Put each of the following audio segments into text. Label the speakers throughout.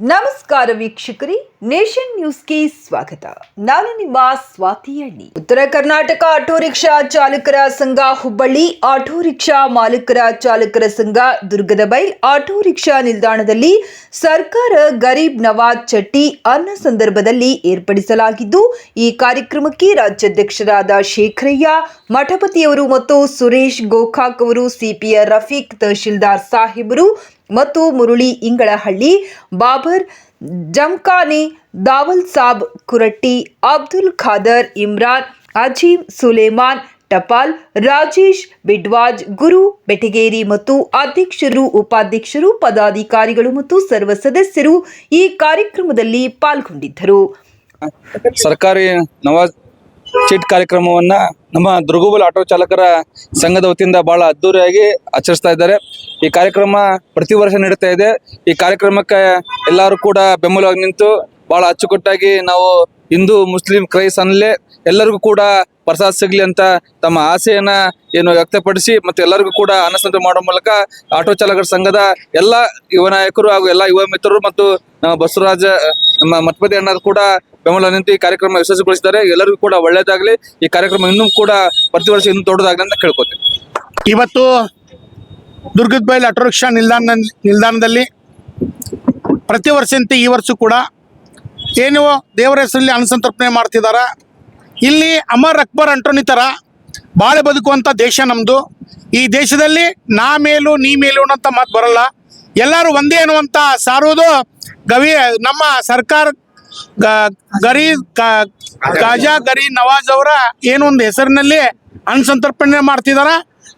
Speaker 1: ನಮಸ್ಕಾರ ವೀಕ್ಷಕರಿ, ನೇಷನ್ ನ್ಯೂಸ್ಗೆ ಸ್ವಾಗತ. ನಾನು ನಿಮ್ಮ ಸ್ವಾತಿ ಅಣ್ಣಿ. ಉತ್ತರ ಕರ್ನಾಟಕ ಆಟೋ ರಿಕ್ಷಾ ಚಾಲಕರ ಸಂಘ ಹುಬ್ಬಳ್ಳಿ, ಆಟೋ ರಿಕ್ಷಾ ಮಾಲೀಕರ ಚಾಲಕರ ಸಂಘ ದುರ್ಗದ ಬೈಲ್ ಆಟೋ ರಿಕ್ಷಾ ನಿಲ್ದಾಣದಲ್ಲಿ ಸರ್ಕಾರ ಗರೀಬ್ ನವಾಜ್ ಚಟ್ಟಿ ಅನ್ನ ಸಂದರ್ಭದಲ್ಲಿ ಏರ್ಪಡಿಸಲಾಗಿದ್ದು, ಈ ಕಾರ್ಯಕ್ರಮಕ್ಕೆ ರಾಜ್ಯಾಧ್ಯಕ್ಷರಾದ ಶೇಖರಯ್ಯ, ಮಠಪತಿಯವರು ಮತ್ತು ಸುರೇಶ್ ಗೋಖಾಕ್ ಅವರು ಸಿಪಿಆರ್ ರಫೀಕ್ ತಹಶೀಲ್ದಾರ್ ಸಾಹೇಬರು ಮತ್ತು ಮುರುಳಿ ಇಂಗಳಹಳ್ಳಿ, ಬಾಬರ್ ಜಮ್ಖಾನೆ ದಾವಲ್ ಸಾಬ್ ಕುರಟ್ಟಿ, ಅಬ್ದುಲ್ ಖಾದರ್ ಇಮ್ರಾನ್, ಅಜೀಮ್ ಸುಲೇಮಾನ್, ಟಪಾಲ್ ರಾಜೇಶ್ ಬಿಡ್ವಾಜ್, ಗುರು ಬೆಟಗೇರಿ ಮತ್ತು ಅಧ್ಯಕ್ಷರು, ಉಪಾಧ್ಯಕ್ಷರು, ಪದಾಧಿಕಾರಿಗಳು ಮತ್ತು ಸರ್ವ ಸದಸ್ಯರು ಈ ಕಾರ್ಯಕ್ರಮದಲ್ಲಿ ಪಾಲ್ಗೊಂಡಿದ್ದರು.
Speaker 2: ಸರ್ಕಾರಿ ನವಾಜ್ ಚೀಟ್ ಕಾರ್ಯಕ್ರಮವನ್ನ ನಮ್ಮ ದುರ್ಗುಬಲ್ ಆಟೋ ಚಾಲಕರ ಸಂಘದ ವತಿಯಿಂದ ಬಹಳ ಅದ್ದೂರಿಯಾಗಿ ಆಚರಿಸ್ತಾ ಇದ್ದಾರೆ. ಈ ಕಾರ್ಯಕ್ರಮ ಪ್ರತಿ ವರ್ಷ ನಡೀತಾ ಇದೆ. ಈ ಕಾರ್ಯಕ್ರಮಕ್ಕೆ ಎಲ್ಲರೂ ಕೂಡ ಬೆಂಬಲವಾಗಿ ನಿಂತು ಬಹಳ ಅಚ್ಚುಕಟ್ಟಾಗಿ ನಾವು ಹಿಂದೂ, ಮುಸ್ಲಿಂ ಕ್ರೈಸ್ ಅನ್ನಲೇ ಎಲ್ಲರಿಗೂ ಕೂಡ ಪ್ರಸಾದ ಸಿಗ್ಲಿ ಅಂತ ತಮ್ಮ ಆಸೆಯನ್ನ ಏನು ವ್ಯಕ್ತಪಡಿಸಿ ಮತ್ತೆ ಎಲ್ಲರಿಗೂ ಕೂಡ ಅನಸಂತ ಮಾಡೋ ಮೂಲಕ ಆಟೋ ಚಾಲಕರ ಸಂಘದ ಎಲ್ಲ ಯುವ ನಾಯಕರು ಹಾಗೂ ಎಲ್ಲ ಯುವ ಮಿತ್ರರು ಮತ್ತು ನಮ್ಮ ಬಸವರಾಜ, ನಮ್ಮ ಮಠಪತಿ ಅಣ್ಣ ಕೂಡ ಬೆಂಬಲ ನಿಂತು ಕಾರ್ಯಕ್ರಮ ಯಶಸ್ವಿಗೊಳಿಸಿದ್ದಾರೆ. ಎಲ್ಲರಿಗೂ ಕೂಡ ಒಳ್ಳೇದಾಗಲಿ ಈ ಕಾರ್ಯಕ್ರಮ ಇನ್ನೂ ಕೂಡ ಪ್ರತಿ ವರ್ಷ ಇನ್ನೂ ದೊಡ್ಡದಾಗಲಿ ಅಂತ ಕೇಳ್ಕೊತೀನಿ.
Speaker 3: ಇವತ್ತು ದುರ್ಗದ ಬೈಲ್ ಆಟೋ ರಿಕ್ಷಾ ನಿಲ್ದಾಣ, ನಿಲ್ದಾಣದಲ್ಲಿ ಪ್ರತಿ ವರ್ಷಂತೆ ಈ ವರ್ಷ ಕೂಡ ಏನು ದೇವರ ಹೆಸರಲ್ಲಿ ಅನುಸಂತರ್ಪಣೆ ಮಾಡ್ತಿದಾರ. ಇಲ್ಲಿ ಅಮರ್ ಅಕ್ಬರ್ ಅಂಟೋನಿ ಥರ ಬಾಳೆ ಬದುಕುವಂಥ ದೇಶ ನಮ್ಮದು ಈ ದೇಶದಲ್ಲಿ ನಾ ಮೇಲು, ನೀ ಮೇಲು ಅನ್ನೋಂಥ ಮಾತು ಬರಲ್ಲ. ಎಲ್ಲರೂ ಒಂದೇ ಅನ್ನುವಂಥ ಸಾರುವುದು ಗವಿ, ನಮ್ಮ ಸರ್ಕಾರ ಗರಿ ಗಾಜಾ ಗರಿ ನವಾಜ್ ಅವರ ಏನು ಒಂದು ಹೆಸರಿನಲ್ಲಿ ಅನ್ಸಂತರ್ಪಣೆ ಮಾಡ್ತಿದಾರ.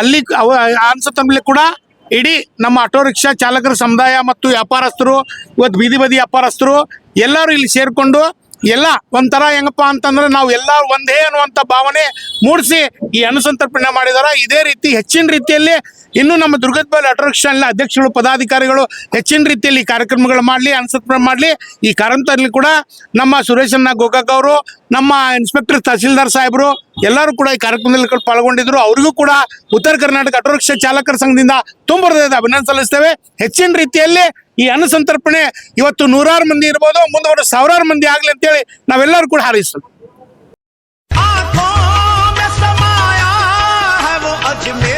Speaker 3: ಅಲ್ಲಿ ಅವ ಅನುಸಂತರ್ಪಣೆ ಕೂಡ ಇಡೀ ನಮ್ಮ ಆಟೋ ರಿಕ್ಷಾ ಚಾಲಕರ ಸಮುದಾಯ ಮತ್ತು ವ್ಯಾಪಾರಸ್ಥರು, ಇವತ್ತು ಬೀದಿ ಬದಿ ವ್ಯಾಪಾರಸ್ಥರು ಎಲ್ಲರೂ ಇಲ್ಲಿ ಸೇರ್ಕೊಂಡು ಎಲ್ಲ ಒಂಥರ ಹೆಂಗಪ್ಪ ಅಂತಂದ್ರೆ ನಾವು ಎಲ್ಲ ಒಂದೇ ಅನ್ನುವಂಥ ಭಾವನೆ ಮೂಡಿಸಿ ಈ ಅನುಸಂತರ್ಪಣೆ ಮಾಡಿದಾರ. ಇದೇ ರೀತಿ ಹೆಚ್ಚಿನ ರೀತಿಯಲ್ಲಿ ಇನ್ನು ನಮ್ಮ ದುರ್ಗದ ಬೈಲ್ ಎಲ್ಲ ಅಧ್ಯಕ್ಷಗಳು ಪದಾಧಿಕಾರಿಗಳು ಹೆಚ್ಚಿನ ರೀತಿಯಲ್ಲಿ ಕಾರ್ಯಕ್ರಮಗಳು ಮಾಡಲಿ, ಅನುಸಂತರ್ಪಣೆ ಮಾಡಲಿ. ಈ ಕಾರ್ಯಕ್ರಮದಲ್ಲಿ ಕೂಡ ನಮ್ಮ ಸುರೇಶನ್ನ ಗೋಕಾಕ್ ಅವರು, ನಮ್ಮ ಇನ್ಸ್ಪೆಕ್ಟರ್ ತಹಸೀಲ್ದಾರ್ ಸಾಹೇಬರು ಎಲ್ಲರೂ ಕೂಡ ಈ ಕಾರ್ಯಕ್ರಮದಲ್ಲಿ ಪಾಲ್ಗೊಂಡಿದ್ರು. ಅವರಿಗೂ ಕೂಡ ಉತ್ತರ ಕರ್ನಾಟಕ ಆಟೋ ರಿಕ್ಷಾ ಚಾಲಕರ ಸಂಘದಿಂದ ತುಂಬ ಹೃದಯದ ಅಭಿನಂದನೆ ಸಲ್ಲಿಸ್ತೇವೆ. ಹೆಚ್ಚಿನ ರೀತಿಯಲ್ಲಿ ಈ ಅನ್ನಸಂತರ್ಪಣೆ ಇವತ್ತು ನೂರಾರು ಮಂದಿ ಇರ್ಬೋದು ಮುಂದೆ ಸಾವಿರಾರು ಮಂದಿ ಆಗ್ಲಿ ಅಂತೇಳಿ ನಾವೆಲ್ಲರೂ ಕೂಡ ಹಾರೈಸೋದು
Speaker 4: आंखों